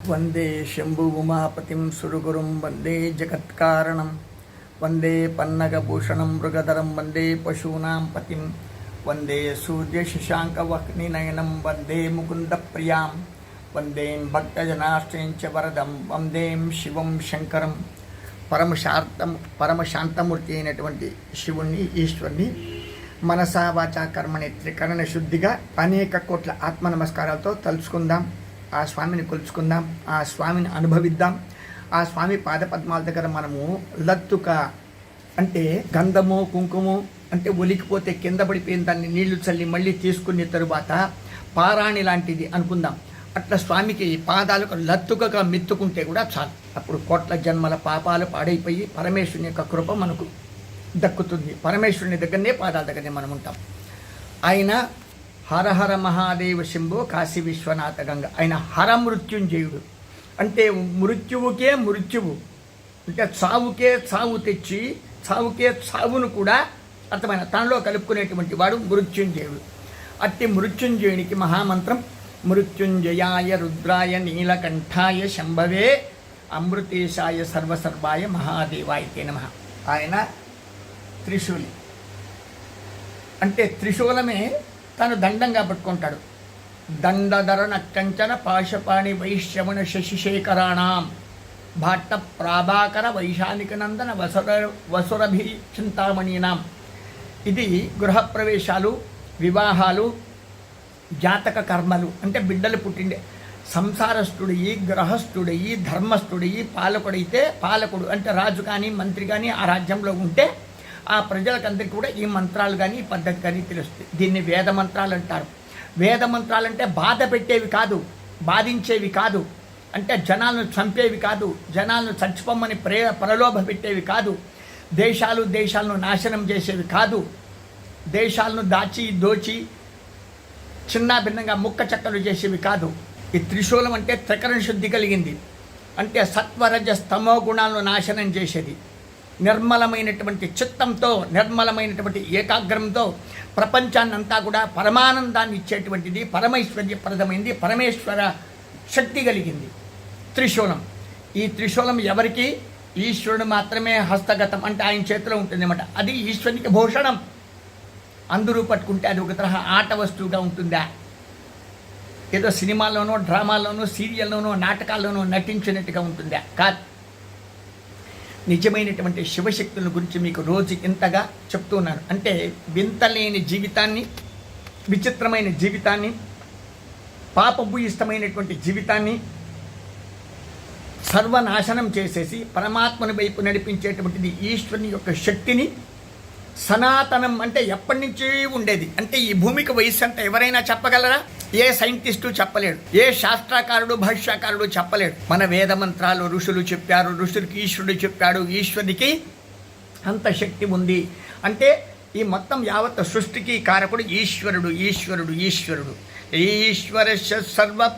వందే శంభు ఉమాపతిం సురగురుం వందే జగత్కారణం వందే పన్నగభూషణం మృగధరం వందే పశూనాం పతిం వందే సూర్య శశాంకవహ్నినయనం వందే ముకుంద ప్రియాం వందేం భక్తజనాశ్రయించ వరదం వందేం శివం శంకరం పరమశాంతం పరమశాంతమూర్తి అయినటువంటి శివుణ్ణి ఈశ్వరుని మనసా వాచా కర్మని త్రికరణ శుద్ధిగా అనేక కోట్ల ఆత్మ నమస్కారాలతో తలుచుకుందాం. ఆ స్వామిని కొలుచుకుందాం ఆ స్వామిని అనుభవిద్దాం. ఆ స్వామి పాదపద్మాల దగ్గర మనము లత్తుక అంటే గంధము కుంకుము అంటే ఒలికిపోతే కింద పడిపోయిన దాన్ని నీళ్ళు చల్లి మళ్ళీ తీసుకున్న తరువాత పారాణి లాంటిది అనుకుందాం. అట్లా స్వామికి పాదాలకు లత్తుకగా మెత్తుకుంటే కూడా చాలు. అప్పుడు కోట్ల జన్మల పాపాలు పాడైపోయి పరమేశ్వరుని యొక్క కృప మనకు దక్కుతుంది. పరమేశ్వరుని దగ్గరనే పాదాల దగ్గరనే మనం ఉంటాం. ఆయన హరహర మహాదేవ శంభో కాశీ విశ్వనాథ గంగ. ఆయన హర మృత్యుంజయుడు. అంటే మృత్యువుకే మృత్యువు. అంటే చావుకే చావు తెచ్చి చావుకే చావును కూడా అర్థమైన తనలో కలుపుకునేటువంటి వాడు మృత్యుంజయుడు. అట్టి మృత్యుంజయునికి మహామంత్రం మృత్యుంజయాయ రుద్రాయ నీలకంఠాయ శంభవే అమృతేశాయ సర్వసర్వాయ మహాదేవాయ నమ. ఆయన త్రిశూలి. అంటే త్రిశూలమే తను దండంగా పట్టుకుంటాడు. దండధరణ కంచన పాశపాణి వైశ్యమణ శశిశేఖరాణం. భాట్ట ప్రాభాకర వైశానిక నందన వసుర వసురభి చింతామణీనాం. ఇది గృహప్రవేశాలు వివాహాలు జాతక కర్మలు. అంటే బిడ్డలు పుట్టిండే. సంసారస్తుడయి గ్రహస్థుడయి ధర్మస్థుడయి పాలకుడైతే పాలకుడు. అంటే రాజు కానీ మంత్రి కానీ ఆ రాజ్యంలో ఉంటే ఆ ప్రజలకందరికీ కూడా ఈ మంత్రాలు కానీ ఈ పద్ధతి కానీ తెలుస్తుంది దీన్ని వేద మంత్రాలు అంటారు. వేద మంత్రాలు అంటే బాధ పెట్టేవి కాదు బాధించేవి కాదు అంటే జనాలను చంపేవి కాదు జనాలను చచ్చిపోమ్మని ప్రే ప్రలోభ పెట్టేవి కాదు దేశాలు దేశాలను నాశనం చేసేవి కాదు దేశాలను దాచి దోచి చిన్న భిన్నంగా ముక్క చక్కలు చేసేవి కాదు. ఈ త్రిశూలం అంటే త్రికరణ శుద్ధి కలిగింది. అంటే సత్వరజ స్తమో గుణాలను నాశనం చేసేది. నిర్మలమైనటువంటి చిత్తంతో నిర్మలమైనటువంటి ఏకాగ్రంతో ప్రపంచాన్నంతా కూడా పరమానందాన్ని ఇచ్చేటువంటిది పరమైశ్వర్యప్రదమైంది పరమేశ్వర శక్తి కలిగింది. త్రిశూలం. ఈ త్రిశూలం ఎవరికి? ఈశ్వరుడు మాత్రమే హస్తగతం అంటే ఆయన చేతిలో ఉంటుంది అనమాట అది ఈశ్వరునికి భూషణం. అందరూ పట్టుకుంటే అది ఒక తరహా ఆట వస్తువుగా ఉంటుందా? ఏదో సినిమాల్లోనో డ్రామాల్లోనో సీరియల్లోనో నాటకాల్లోనో నటించినట్టుగా ఉంటుందా? కాదు. నిజమైనటువంటి శివశక్తుల గురించి మీకు రోజు ఇంతగా చెప్తున్నాను అంటే వింతలేని జీవితాన్ని విచిత్రమైన జీవితాన్ని పాపభూయిష్టమైనటువంటి జీవితాన్ని సర్వనాశనం చేసేసి పరమాత్మని వైపు నడిపించేటువంటిది ఈశ్వరుని యొక్క శక్తిని సనాతనం అంటే ఎప్పటి నుంచి ఉండేది. అంటే ఈ భూమికి వయసు అంటే ఎవరైనా చెప్పగలరా? ఏ సైంటిస్టు చెప్పలేడు ఏ శాస్త్రకారుడు భాష్యకారుడు చెప్పలేడు. మన వేద మంత్రాలు ఋషులు చెప్పారు ఋషులకి ఈశ్వరుడు చెప్పాడు ఈశ్వరుడికి అంత శక్తి ఉంది. అంటే ఈ మొత్తం యావత్ సృష్టికి కారకుడు ఈశ్వరుడు ఈశ్వరుడు ఈశ్వరుడు. ఈశ్వర సర్వ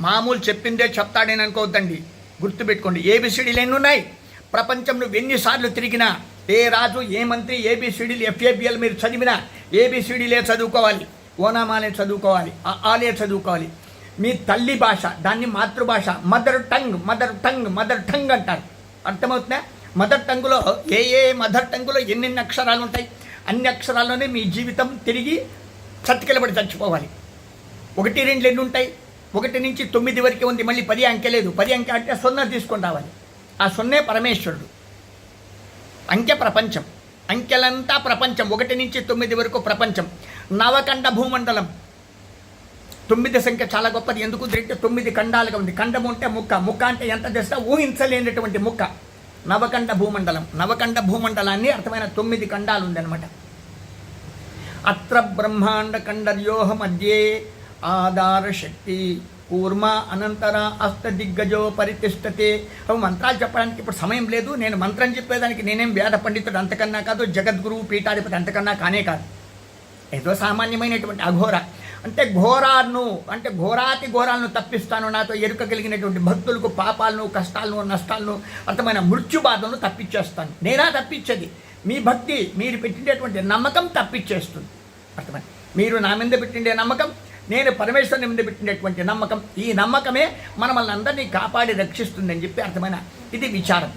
మామూలు చెప్పిందే చెప్తాడని అనుకోవద్దండి. గుర్తుపెట్టుకోండి ఏబిసిడీలు ఎన్ని ఉన్నాయి ప్రపంచంలో ఎన్నిసార్లు తిరిగినా ఏ రాజు ఏ మంత్రి ఏబిసిడీలు ఎఫ్ఏబిఎల్ మీరు చదివినా ఏబిసిడీలే చదువుకోవాలి. ఓనామాలే చదువుకోవాలి ఆలే చదువుకోవాలి. మీ తల్లి భాష దాన్ని మాతృభాష mother tongue mother tongue mother tongue అంటారు. అర్థమవుతుందా? మదర్ టంగ్లో ఏ ఏ మదర్ టంగ్లో ఎన్నెన్ని అక్షరాలు ఉంటాయి? అన్ని అక్షరాల్లోనే మీ జీవితం తిరిగి చతికిలబడి చచ్చిపోవాలి. ఒకటి రెండు ఎన్ని ఉంటాయి? ఒకటి నుంచి తొమ్మిది వరకే ఉంది మళ్ళీ పది అంకె లేదు. పది అంకె అంటే సున్నా తీసుకొని రావాలి. ఆ సున్నే పరమేశ్వరుడు. అంకె ప్రపంచం. అంకెలంతా ప్రపంచం. ఒకటి నుంచి తొమ్మిది వరకు ప్రపంచం. నవకండ భూమండలం. తొమ్మిది సంఖ్య చాలా గొప్పది. ఎందుకు అంటే తొమ్మిది ఖండాలుగా ఉంది. ఖండం అంటే ముక్క. ముక్క అంటే ఎంత తెస్తా ఊహించలేనటువంటి ముక్క. నవకండ భూమండలం. నవకండ భూమండలాన్ని అర్థమైన తొమ్మిది ఖండాలు ఉందన్నమాట. అత్ర బ్రహ్మాండ ఖండర్యోహ మధ్యే ఆధార శక్తి. కూర్మ అనంతర అస్త దిగ్గజో పరితిష్టతే. అవి మంత్రాలు చెప్పడానికి ఇప్పుడు సమయం లేదు. నేను మంత్రం చెప్పేదానికి నేనేం వేద పండితుడు అంతకన్నా కాదు జగద్గురువు పీఠాధిపతి అంతకన్నా కానే కాదు. ఏదో సామాన్యమైనటువంటి అఘోర అంటే ఘోరాలను అంటే ఘోరాతి ఘోరాలను తప్పిస్తాను నాతో ఎరుక కలిగినటువంటి భక్తులకు పాపాలను కష్టాలను నష్టాలను అర్థమైన మృత్యు బాధలను తప్పించేస్తాను. నేనా తప్పించేది? మీ భక్తి మీరు పెట్టినటువంటి నమ్మకం తప్పించేస్తుంది. అర్థమైంది? మీరు నా మీద పెట్టిండే నమ్మకం నేను పరమేశ్వరుని మీద పెట్టినటువంటి నమ్మకం ఈ నమ్మకమే మనల్ని అందరినీ కాపాడి రక్షిస్తుందని చెప్పి అర్థమైన ఇది విచారం.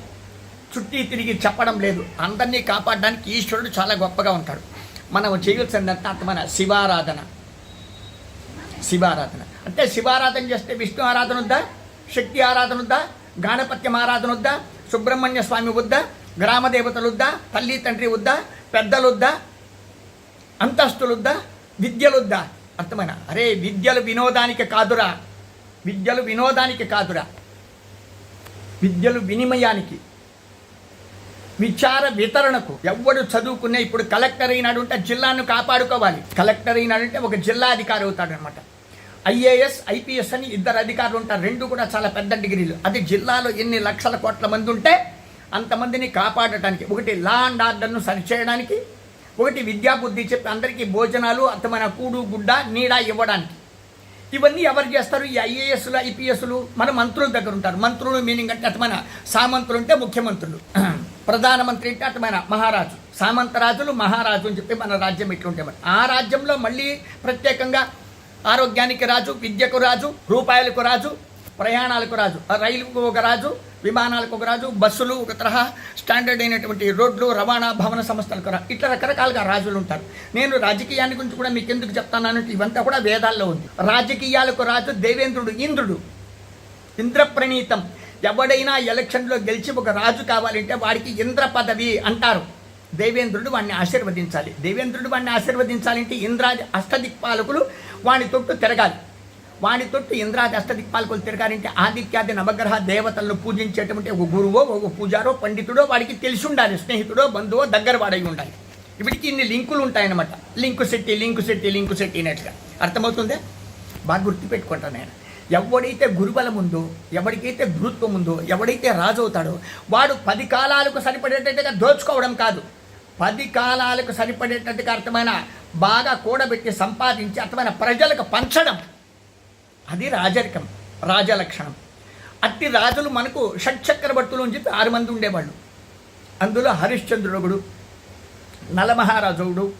చుట్టి తిరిగి చెప్పడం లేదు. అందరినీ కాపాడడానికి ఈశ్వరుడు చాలా గొప్పగా ఉంటాడు. మనం చేయవలసిందంటే మన శివారాధన. శివారాధన. అంటే శివారాధన చేస్తే విష్ణు ఆరాధన వద్దా? శక్తి ఆరాధన వద్దా? గాణపత్యం ఆరాధన వద్దా? సుబ్రహ్మణ్య స్వామి వద్దా? గ్రామదేవతలు వద్దా? తల్లి తండ్రి వద్దా? పెద్దలు వద్దా? అంతస్తులు వద్దా? విద్యలు వద్దా? అర్థమైన? అరే విద్యలు వినోదానికి కాదురా. విద్యలు వినోదానికి కాదురా. విద్యలు వినిమయానికి. విచార వితరణకు ఎవడు చదువుకునే ఇప్పుడు కలెక్టర్ అయినాడు అంటే జిల్లాను కాపాడుకోవాలి. కలెక్టర్ అయినాడు అంటే ఒక జిల్లా అధికారి అవుతాడు అనమాట ఐఏఎస్ ఐపీఎస్ అని ఇద్దరు అధికారులు ఉంటారు. రెండు కూడా చాలా పెద్ద డిగ్రీలు. అది జిల్లాలో ఎన్ని లక్షల కోట్ల మంది ఉంటే అంతమందిని కాపాడటానికి ఒకటి లా అండ్ ఆర్డర్ను సరిచేయడానికి ఒకటి విద్యాబుద్ధి చెప్పి అందరికీ భోజనాలు అర్థమైన కూడు గుడ్డ నీడ ఇవ్వడానికి. ఇవన్నీ ఎవరు చేస్తారు? ఈ ఐఏఎస్లు ఐపీఎస్లు మన మంత్రుల దగ్గర ఉంటారు. మంత్రులు మీనింగ్ అంటే అర్థమైన సామంతులు ఉంటే ముఖ్యమంత్రులు. ప్రధానమంత్రి అంటే అర్థమైన మహారాజు సామంతరాజులు మహారాజు అని చెప్పి మన రాజ్యం ఇట్లుండేవారు ఆ రాజ్యంలో మళ్ళీ ప్రత్యేకంగా ఆరోగ్యానికి రాజు విద్యకు రాజు రూపాయలకు రాజు ప్రయాణాలకు రాజు ఆ రైలుకు ఒక రాజు విమానాలకు ఒక రాజు బస్సులు ఒక తరహా స్టాండర్డ్ అయినటువంటి రోడ్లు రవాణా భవన సంస్థలకు రా ఇట్లా రకరకాలుగా రాజులు ఉంటారు. నేను రాజకీయాన్ని గురించి కూడా మీకు ఎందుకు చెప్తానంటే ఇవంతా కూడా వేదాల్లో ఉంది. రాజకీయాలకు రాజు దేవేంద్రుడు ఇంద్రుడు. ఇంద్రప్రణీతం. ఎవడైనా ఎలక్షన్లో గెలిచి ఒక రాజు కావాలంటే వాడికి ఇంద్ర పదవి అంటారు. దేవేంద్రుడు వాడిని ఆశీర్వదించాలి. దేవేంద్రుడు వాడిని ఆశీర్వదించాలంటే ఇంద్రాది అష్టదిక్పాలకులు వాని తొట్టు తిరగాలి. వాని తొట్టు ఇంద్రాది అష్టదిక్పాలకులు తిరగాలంటే ఆదిత్యాది నవగ్రహ దేవతలను పూజించేటువంటి ఒక గురువో ఒక పూజారో పండితుడో వాడికి తెలిసి ఉండాలి. స్నేహితుడో బంధువో దగ్గర వాడై ఉండాలి. వీటికి ఇన్ని లింకులు ఉంటాయన్నమాట. లింకు సెట్టి లింకు సెట్టి లింకు సెట్టి అనేట్టుగా అర్థమవుతుందే? బాగా గుర్తుపెట్టుకుంటాను నేను. ఎవడైతే గురుబలం ఉందో ఎవరికైతే గురుత్వం ఉందో ఎవడైతే రాజు అవుతాడో వాడు పది కాలాలకు సరిపడేటట్టుగా దోచుకోవడం కాదు. పది కాలాలకు సరిపడేటట్టుగా అర్థమైన బాగా కూడబెట్టి సంపాదించి అర్థమైన ప్రజలకు పంచడం. అది రాజరికం రాజలక్షణం. అట్టి రాజులు మనకు షట్చక్రవర్తులు అని చెప్పి ఆరు మంది ఉండేవాళ్ళు. అందులో హరిశ్చంద్రుడు నలమహారాజుడు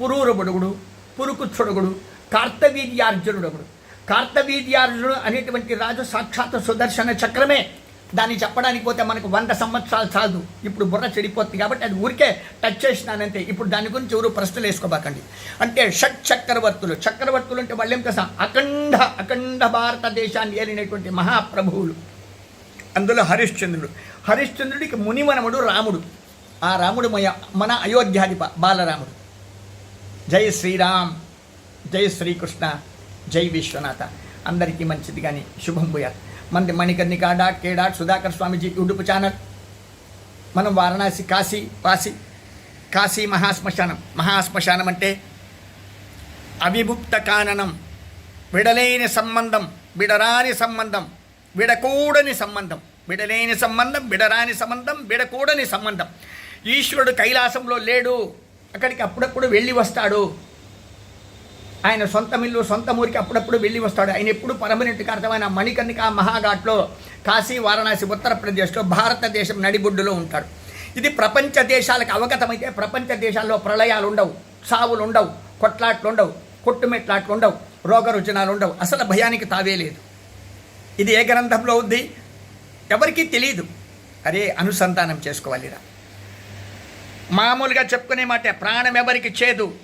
పురూరబుడుగుడు పురుకుచ్చుడుగుడు కార్తవీర్యార్జునుడగుడు కార్తవీర్యార్జునుడు అనేటువంటి రాజు సాక్షాత్ సుదర్శన చక్రమే. దాన్ని చెప్పడానికి పోతే మనకు వంద సంవత్సరాలు చాలదు. ఇప్పుడు బుర్ర చెడిపోతుంది కాబట్టి అది ఊరికే టచ్ చేసినానంతే. ఇప్పుడు దాని గురించి ఎవరు ప్రశ్నలు వేసుకోబాకండి. అంటే షట్ చక్రవర్తులు. చక్రవర్తులు అంటే వాళ్ళు ఏం తెలుసా? అఖండ అఖండ భారతదేశాన్ని ఏలినటువంటి మహాప్రభువులు. అందులో హరిశ్చంద్రుడు. హరిశ్చంద్రుడికి మునిమనముడు రాముడు. ఆ రాముడు మయ మన అయోధ్యాధిప బాలరాముడు. జై శ్రీరామ్. జై శ్రీకృష్ణ. జై విశ్వనాథ. అందరికీ మంచిది కానీ శుభం భూయాత్. మంది Manikarnika dot K dot Sudhakar Swamiji YouTube channel. మనం వారణాసి కాశీ వాసి కాశీ మహాశ్మశానం మహాశ్మశానం అంటే అవిభుక్త కాననం విడలేని సంబంధం విడరాని సంబంధం విడకూడని సంబంధం. విడలేని సంబంధం విడరాని సంబంధం విడకూడని సంబంధం. ఈశ్వరుడు కైలాసంలో లేడు. అక్కడికి అప్పుడప్పుడు వెళ్ళి వస్తాడు. ఆయన సొంత మిల్లు సొంత ఊరికి అప్పుడప్పుడు వెళ్ళి వస్తాడు. ఆయన ఎప్పుడు పర్మనెంట్గా అర్థమైన మణికర్ణిక మహాఘాట్లో కాశీ వారణాసి ఉత్తరప్రదేశ్లో భారతదేశం నడిబొడ్డులో ఉంటాడు. ఇది ప్రపంచ దేశాలకు అవగతమైతే ప్రపంచ దేశాల్లో ప్రళయాలు ఉండవు. సావులు ఉండవు. కొట్లాట్లు ఉండవు. కొట్టుమెట్లాట్లు ఉండవు. రోగరుచనాలు ఉండవు. అసలు భయానికి తావే లేదు. ఇది ఏ గ్రంథంలో ఉంది? ఎవరికీ తెలియదు అరే అనుసంధానం చేసుకోవాలిరా మామూలుగా చెప్పుకునే మాట ప్రాణం ఎవరికి చేదు?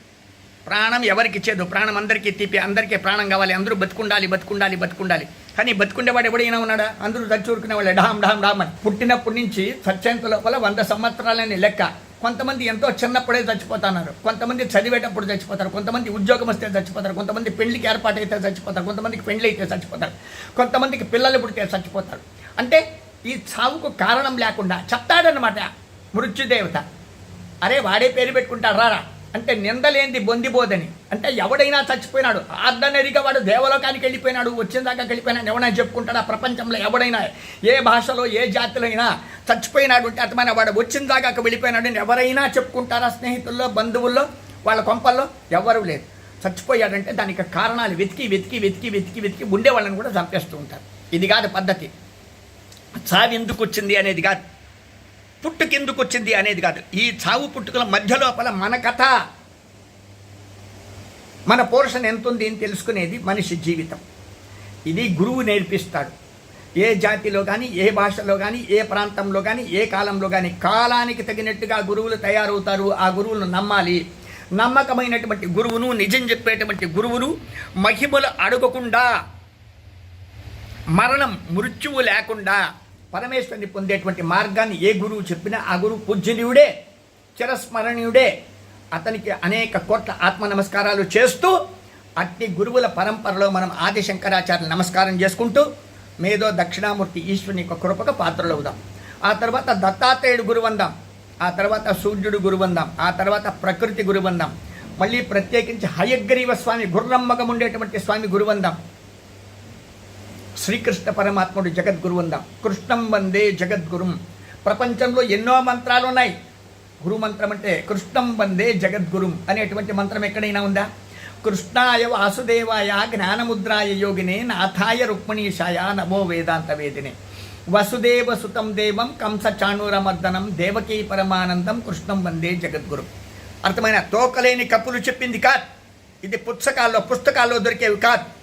ప్రాణం ఎవరికి ఇచ్చేదు ప్రాణం అందరికీ తీపి అందరికీ ప్రాణం కావాలి. అందరూ బతుకుండాలి బతుకుండాలి బతుకుండాలి. కానీ బతుకుండేవాడు ఎవడైనా ఉన్నాడా? అందరూ దచ్చూరుకునే వాళ్ళు డామ్ డామ్ డామ్ అని. పుట్టినప్పటి నుంచి సత్యంత లోపల వంద సంవత్సరాలని లెక్క. కొంతమంది ఎంతో చిన్నప్పుడే చచ్చిపోతున్నారు. కొంతమంది చదివేటప్పుడు చచ్చిపోతారు. కొంతమంది ఉద్యోగం వస్తే చచ్చిపోతారు. కొంతమంది పెళ్ళికి ఏర్పాటైతే చచ్చిపోతారు. కొంతమందికి పెళ్ళి అయితే చచ్చిపోతారు. కొంతమందికి పిల్లలు పుడితే చచ్చిపోతారు. అంటే ఈ చావుకు కారణం లేకుండా చెప్తాడనమాట మృత్యుదేవత. అరే వాడే పేరు పెట్టుకుంటాడు. రారా. అంటే నిందలేంది బొందిబోదని. అంటే ఎవడైనా చచ్చిపోయినాడు ఆర్డనరీగా వాడు దేవలోకానికి వెళ్ళిపోయినాడు వచ్చిన దాకా వెళ్ళిపోయినాడు ఎవడైనా చెప్పుకుంటాడా ప్రపంచంలో ఎవడైనా ఏ భాషలో ఏ జాతిలో అయినా చచ్చిపోయినాడు అంటే అర్థమైన వాడు వచ్చిన దాకా వెళ్ళిపోయినాడు ఎవరైనా చెప్పుకుంటారా స్నేహితుల్లో బంధువుల్లో వాళ్ళ కొంపల్లో? ఎవరు లేదు. చచ్చిపోయాడంటే దానికి కారణాలు వెతికి వెతికి వెతికి వెతికి వెతికి ఉండేవాళ్ళని కూడా చంపేస్తూ ఉంటారు. ఇది కాదు పద్ధతి. చావి ఎందుకు వచ్చింది అనేది కాదు. పుట్టుకెందుకు వచ్చింది అనేది కాదు. ఈ చావు పుట్టుకల మధ్య లోపల మన కథ మన పోర్షన్ ఎంత ఉంది అని తెలుసుకునేది మనిషి జీవితం. ఇది గురువు నేర్పిస్తాడు. ఏ జాతిలో కానీ ఏ భాషలో కానీ ఏ ప్రాంతంలో కానీ ఏ కాలంలో కానీ కాలానికి తగినట్టుగా గురువులు తయారవుతారు. ఆ గురువులను నమ్మాలి. నమ్మకమైనటువంటి గురువును నిజం చెప్పేటువంటి గురువును మహిమలు అడగకుండా మరణం మృత్యువు లేకుండా పరమేశ్వరుని పొందేటువంటి మార్గాన్ని ఏ గురువు చెప్పినా ఆ గురువు పూజనీయుడే చిరస్మరణీయుడే. అతనికి అనేక కోట్ల ఆత్మ నమస్కారాలు చేస్తూ అట్టి గురువుల పరంపరలో మనం ఆది శంకరాచార్యులు నమస్కారం చేసుకుంటూ మేధో దక్షిణామూర్తి ఈశ్వరుని యొక్క కృపక పాత్రలు అవుదాం. ఆ తర్వాత దత్తాత్రేయుడు గురువందాం ఆ తర్వాత సూర్యుడు గురువందాం ఆ తర్వాత ప్రకృతి గురువందాం మళ్ళీ ప్రత్యేకించి హయగ్రీవ స్వామి గుర్రమ్మగం ఉండేటువంటి స్వామి గురువందాం శ్రీకృష్ణ పరమాత్ముడు జగద్గురు ఉందాం. కృష్ణం వందే జగద్గురుం. ప్రపంచంలో ఎన్నో మంత్రాలు ఉన్నాయి. గురు మంత్రం అంటే కృష్ణం వందే జగద్గురుం అనేటువంటి మంత్రం ఎక్కడైనా ఉందా? కృష్ణాయ వాసుదేవాయ జ్ఞానముద్రాయ యోగినే నాథాయ రుక్మిణీషాయ నమో వేదాంత వేదినే. వసుదేవ సుతం దేవం కంస చాణూరమర్దనం దేవకీ పరమానందం కృష్ణం వందే జగద్గురు. అర్థమైన తోకలేని కప్పులు చెప్పింది కాదు. ఇది పుస్తకాల్లో పుస్తకాల్లో దొరికేవి కాదు.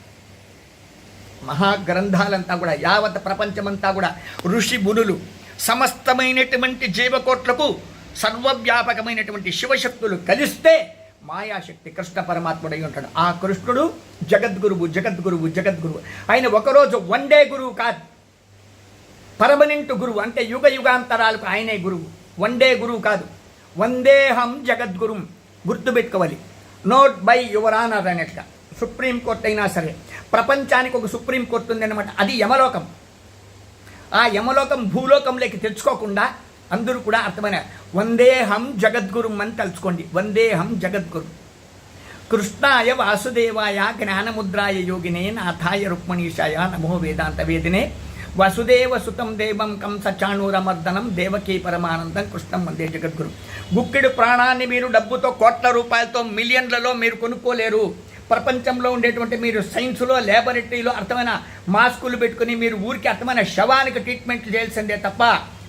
మహాగ్రంథాలంతా కూడా యావత్ ప్రపంచమంతా కూడా ఋషి మునులు సమస్తమైనటువంటి జీవకోట్లకు సర్వవ్యాపకమైనటువంటి శివశక్తులు కలిస్తే మాయాశక్తి కృష్ణ పరమాత్ముడై ఉంటాడు. ఆ కృష్ణుడు జగద్గురువు జగద్గురువు జగద్గురువు. ఆయన ఒకరోజు వన్ డే గురువు కాదు. పర్మనెంట్ గురువు అంటే యుగ యుగాంతరాలకు ఆయనే గురువు. వన్ డే గురువు కాదు. వందేహం జగద్గురుం గుర్తుపెట్టుకోవాలి. Note by your honour honour అనేట్గా supreme court అయినా సరే. ప్రపంచానికి ఒక సుప్రీంకోర్టు ఉందన్నమాట. అది యమలోకం. ఆ యమలోకం భూలోకంలోకి తెచ్చుకోకుండా అందరూ కూడా అర్థమైన వందేహం జగద్గురుం అని తలుచుకోండి. వందేహం జగద్గురు. కృష్ణాయ వాసుదేవాయ జ్ఞానముద్రాయ యోగినే నాథాయ రుక్మణీషాయ నమో వేదాంత వేదినే. వసుదేవ సుతం దేవం కంస చాణూరమర్దనం దేవకీ పరమానందం కృష్ణం వందే జగద్గురు. గుక్కిడు ప్రాణాన్ని మీరు డబ్బుతో కోట్ల రూపాయలతో మిలియన్లలో మీరు కొనుక్కోలేరు. ప్రపంచంలో ఉండేటువంటి మీరు సైన్స్లో ల్యాబొరేటరీలో అర్థమైన మాస్కులు పెట్టుకుని మీరు ఊరికి అర్థమైన శవానికి ట్రీట్మెంట్ చేయాల్సిందే తప్ప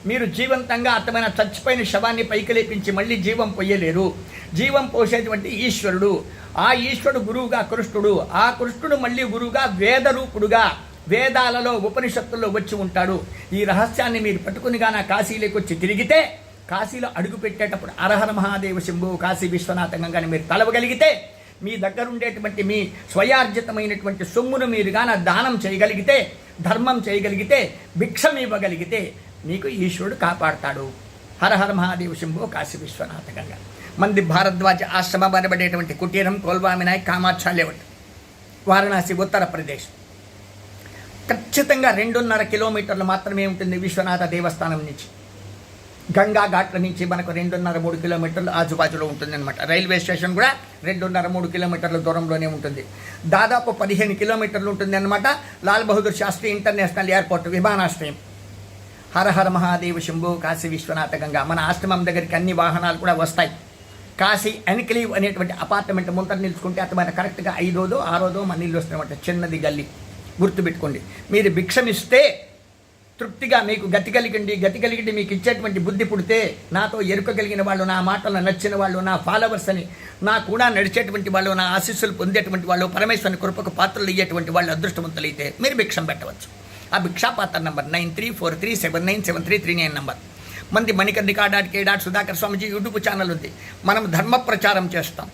మీరు జీవంతంగా అర్థమైన చచ్చిపోయిన శవాన్ని పైకి లేపించి మళ్ళీ జీవం పొయ్యలేరు. జీవం పోసేటువంటి ఈశ్వరుడు. ఆ ఈశ్వరుడు గురువుగా కృష్ణుడు. ఆ కృష్ణుడు మళ్ళీ గురువుగా వేదరూపుడుగా వేదాలలో ఉపనిషత్తుల్లో వచ్చి ఉంటాడు. ఈ రహస్యాన్ని మీరు పట్టుకుని గాన కాశీలోకి వచ్చి తిరిగితే కాశీలో అడుగు పెట్టేటప్పుడు అరహర మహాదేవ శంభు కాశీ విశ్వనాథంగా కానీ మీరు తలవగలిగితే మీ దగ్గర ఉండేటువంటి మీ స్వయార్జితమైనటువంటి సొమ్మును మీరు గాన దానం చేయగలిగితే ధర్మం చేయగలిగితే భిక్షం ఇవ్వగలిగితే మీకు ఈశ్వరుడు కాపాడతాడు. హరహర మహాదేవ శంభో కాశీ విశ్వనాథ గంగా. మంది భారద్వాజ ఆశ్రమం అనబడేటువంటి కుటీరం కోల్వామినాయ్ కామాక్ష వారణాసి ఉత్తరప్రదేశ్ ఖచ్చితంగా రెండున్నర కిలోమీటర్లు మాత్రమే ఉంటుంది విశ్వనాథ దేవస్థానం నుంచి. గంగా ఘాట్ల నుంచి మనకు రెండున్నర మూడు కిలోమీటర్లు ఆజుబాజులో ఉంటుందన్నమాట. రైల్వే స్టేషన్ కూడా రెండున్నర మూడు కిలోమీటర్ల దూరంలోనే ఉంటుంది. దాదాపు పదిహేను కిలోమీటర్లు ఉంటుందన్నమాట. లాల్ బహదూర్ శాస్త్రి ఇంటర్నేషనల్ ఎయిర్పోర్ట్ విమానాశ్రయం. హర హర మహాదేవ శంభు కాశీ విశ్వనాథ గంగా. మన ఆశ్రమం దగ్గరికి అన్ని వాహనాలు కూడా వస్తాయి. కాశీ ఎన్క్లీవ్ అనేటువంటి అపార్ట్మెంట్ ముందర నిలుచుకుంటే మన కరెక్ట్గా ఐదోదో ఆరోదో మన ఇల్లు వస్తున్నమాట చిన్నది గల్లి. గుర్తుపెట్టుకోండి. మీరు భిక్షమిస్తే తృప్తిగా మీకు గతి కలిగండి గతి కలిగిండి మీకు ఇచ్చేటువంటి బుద్ధి పుడితే నాతో ఎరుక కలిగిన వాళ్ళు నా మాటలు నచ్చిన వాళ్ళు నా ఫాలోవర్స్ అని నా కూడా నడిచేటువంటి వాళ్ళు నా ఆశీస్సులు పొందేటువంటి వాళ్ళు పరమేశ్వరుని కృపకు పాత్రలు ఇయ్యేటువంటి వాళ్ళు అదృష్టవంతులైతే మీరు భిక్షం పెట్టవచ్చు. ఆ భిక్షా పాత్ర number nine three four three seven nine seven three three nine number. మంది Manikarnika dot K dot Sudhakar Swamiji YouTube channel ఉంది. మనం ధర్మ ప్రచారం చేస్తాం.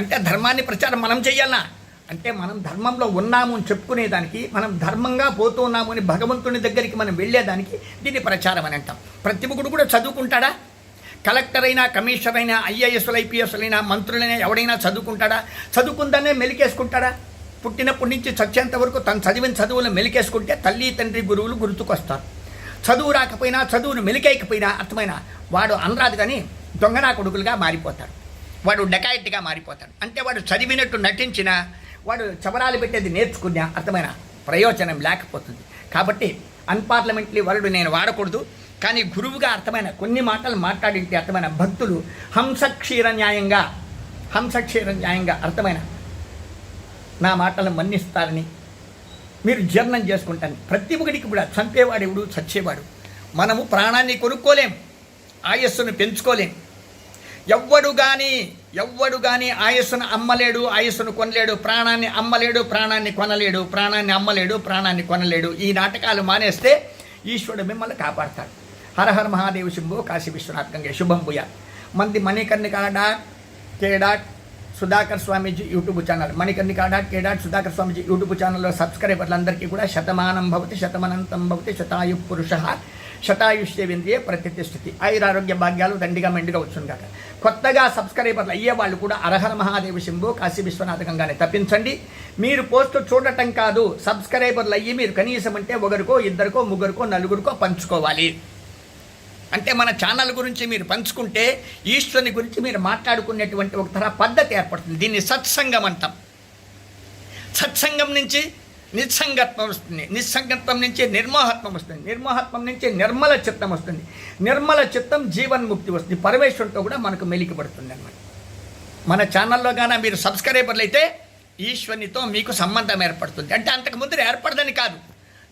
అంటే ధర్మాన్ని ప్రచారం మనం చేయాలా అంటే మనం ధర్మంలో ఉన్నాము అని చెప్పుకునేదానికి మనం ధర్మంగా పోతున్నాము అని భగవంతుని దగ్గరికి మనం వెళ్ళేదానికి దీన్ని ప్రచారం అని అంటాం. ప్రతి ఒక్కడు కూడా చదువుకుంటాడా? కలెక్టర్ అయినా కమిషనర్ అయినా ఐఏఎస్లు ఐపీఎస్లైనా మంత్రులైనా ఎవడైనా చదువుకుంటాడా? చదువుకుందానే మెలికేసుకుంటాడా? పుట్టినప్పటి నుంచి చచ్చేంత వరకు తను చదివిన చదువులు మెలికేసుకుంటే తల్లి తండ్రి గురువులు గుర్తుకొస్తారు. చదువు రాకపోయినా చదువును మెలికేయకపోయినా అర్థమైన వాడు అనరాదు కానీ దొంగనా కొడుకులుగా మారిపోతాడు. వాడు డకాయిట్గా మారిపోతాడు. అంటే వాడు చదివినట్టు నటించినా వాడు చవరాలు పెట్టేది నేర్చుకున్నా అర్థమైన? ప్రయోజనం లేకపోతుంది. కాబట్టి అన్పార్లమెంటరీ వరుడు నేను వాడకూడదు. కానీ గురువుగా అర్థమైన కొన్ని మాటలు మాట్లాడింటే అర్థమైన భక్తులు హంసక్షీర న్యాయంగా హంసక్షీర న్యాయంగా అర్థమైన? నా మాటలను మన్నిస్తారని మీరు జీర్ణం చేసుకుంటాను ప్రతి ఒక్కడికి కూడా చంపేవాడు ఎవడు? చచ్చేవాడు. మనము ప్రాణాన్ని కొనుక్కోలేం. ఆయస్సును పెంచుకోలేం. ఎవ్వడు కానీ ఎవ్వడు కానీ ఆయస్సును అమ్మలేడు ఆయస్సును కొనలేడు ప్రాణాన్ని అమ్మలేడు ప్రాణాన్ని కొనలేడు ప్రాణాన్ని అమ్మలేడు ప్రాణాన్ని కొనలేడు. ఈ నాటకాలు మానేస్తే ఈశ్వరుడు మిమ్మల్ని కాపాడతాడు. హరహర మహాదేవ శంభో కాశీ విశ్వనాథ్ గంగే. శుభం భూయ. మంది Manikarnika dot K dot Sudhakar Swamiji YouTube channel. Manikarnika dot K dot Sudhakar Swamiji YouTube ఛానల్లో సబ్స్క్రైబర్లందరికీ కూడా శతమానం భవతి శతమనంతం భవతి శతాయు పురుష. శతాయుష్యేంద్రియ ప్రతిష్ఠితి. ఆయురారోగ్య భాగ్యాలు దండిగా మెండుగా వచ్చును కాక కొత్తగా సబ్స్క్రైబర్లు అయ్యే వాళ్ళు కూడా అర్హర మహాదేవ శంభు కాశీ విశ్వనాథకంగానే తప్పించండి. మీరు పోస్ట్ చూడటం కాదు సబ్స్క్రైబర్లు అయ్యి మీరు కనీసం అంటే ఒకరికో ఇద్దరికో ముగ్గురికో నలుగురికో పంచుకోవాలి. అంటే మన ఛానల్ గురించి మీరు పంచుకుంటే ఈశ్వరుని గురించి మీరు మాట్లాడుకునేటువంటి ఒక తర పద్ధతి ఏర్పడుతుంది. దీన్ని సత్సంగం అంటాం. సత్సంగం నుంచి నిస్సంగత్వం వస్తుంది. నిస్సంగత్వం నుంచి నిర్మోహత్వం వస్తుంది. నిర్మోహత్వం నుంచి నిర్మల చిత్తం వస్తుంది. నిర్మల చిత్తం జీవన్ముక్తి వస్తుంది. పరమేశ్వరుడితో కూడా మనకు మెలికిపడుతుంది అనమాట మన ఛానల్లో కానీ మీరు సబ్స్క్రైబర్లు అయితే ఈశ్వరునితో మీకు సంబంధం ఏర్పడుతుంది. అంటే అంతకు ముందు ఏర్పడదని కాదు.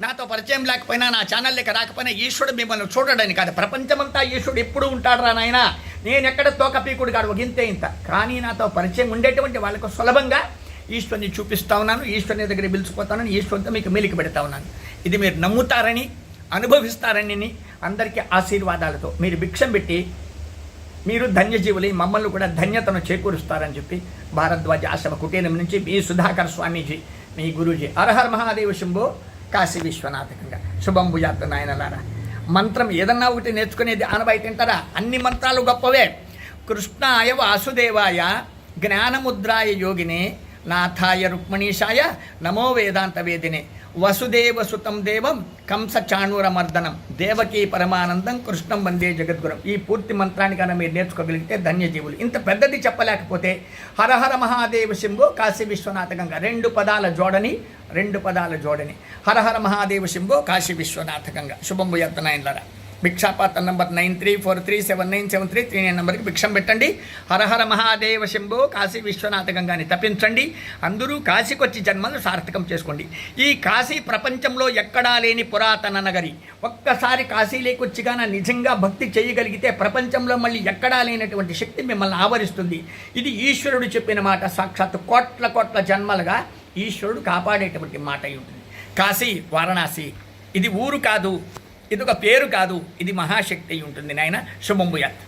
నాతో పరిచయం లేకపోయినా నా ఛానల్ లెక్క రాకపోయినా ఈశ్వరుడు మిమ్మల్ని చూడడానికి కాదు. ప్రపంచమంతా ఈశ్వరుడు ఎప్పుడు ఉంటాడు రా నాయన. నేను ఎక్కడ తోక పీకుడు కాడు ఒక ఇంతే ఇంత. కానీ నాతో పరిచయం ఉండేటువంటి వాళ్ళకు సులభంగా ఈశ్వరుని చూపిస్తా ఉన్నాను ఈశ్వరుని దగ్గర పిలిచిపోతాను ఈశ్వరునితో మీకు మెలికి పెడతా ఉన్నాను. ఇది మీరు నమ్ముతారని అనుభవిస్తారని అందరికీ ఆశీర్వాదాలతో మీరు భిక్షం పెట్టి మీరు ధన్యజీవులై మమ్మల్ని కూడా ధన్యతను చేకూరుస్తారని చెప్పి భారద్వాజ ఆశ్రమ కుటీరం నుంచి మీ సుధాకర్ స్వామీజీ మీ గురూజీ అరహర్ మహాదేవ శంభో కాశీ విశ్వనాథకంగా. శుభం భుజాత్ నాయనలారా. మంత్రం ఏదన్నా ఒకటి నేర్చుకునేది ఆనబాయి తింటారా? అన్ని మంత్రాలు గొప్పవే. కృష్ణాయ వాసుదేవాయ జ్ఞానముద్రాయ యోగిని నాథాయ రుక్మణీషాయ నమో వేదాంత వేదినే. వసుదేవ సుతం దేవం కంస చాణూరమర్దనం. దేవకీ పరమానందం కృష్ణం వందే జగద్గురం. ఈ పూర్తి మంత్రాన్ని కన్నా మీరు నేర్చుకోగలిగితే ధన్యజీవులు. ఇంత పెద్దది చెప్పలేకపోతే హరహర మహాదేవ శంభో కాశీ విశ్వనాథ గంగ. రెండు పదాల జోడని రెండు పదాల జోడని. హరహర మహాదేవ శంభో కాశీ విశ్వనాథ గంగ. శుభం యత్నాయన్లరా భిక్షాపాత్ర number nine three four three seven nine seven three three nine నెంబర్కి భిక్షం పెట్టండి. హరహర మహాదేవ శంభో కాశీ విశ్వనాథ గంగాని తప్పించండి. అందరూ కాశీకొచ్చి జన్మను సార్థకం చేసుకోండి. ఈ కాశీ ప్రపంచంలో ఎక్కడా లేని పురాతన నగరి. ఒక్కసారి కాశీలోకి వచ్చి నిజంగా భక్తి చేయగలిగితే ప్రపంచంలో మళ్ళీ ఎక్కడా లేనటువంటి శక్తి మిమ్మల్ని ఆవరిస్తుంది. ఇది ఈశ్వరుడు చెప్పిన మాట. సాక్షాత్ కోట్ల కోట్ల జన్మలుగా ఈశ్వరుడు కాపాడేటువంటి మాట అయి ఉంటుంది. కాశీ వారణాసి. ఇది ఊరు కాదు. ఇది ఒక పేరు కాదు ఇది మహాశక్తి అయి ఉంటుంది నాయన. శుభంభుయాత్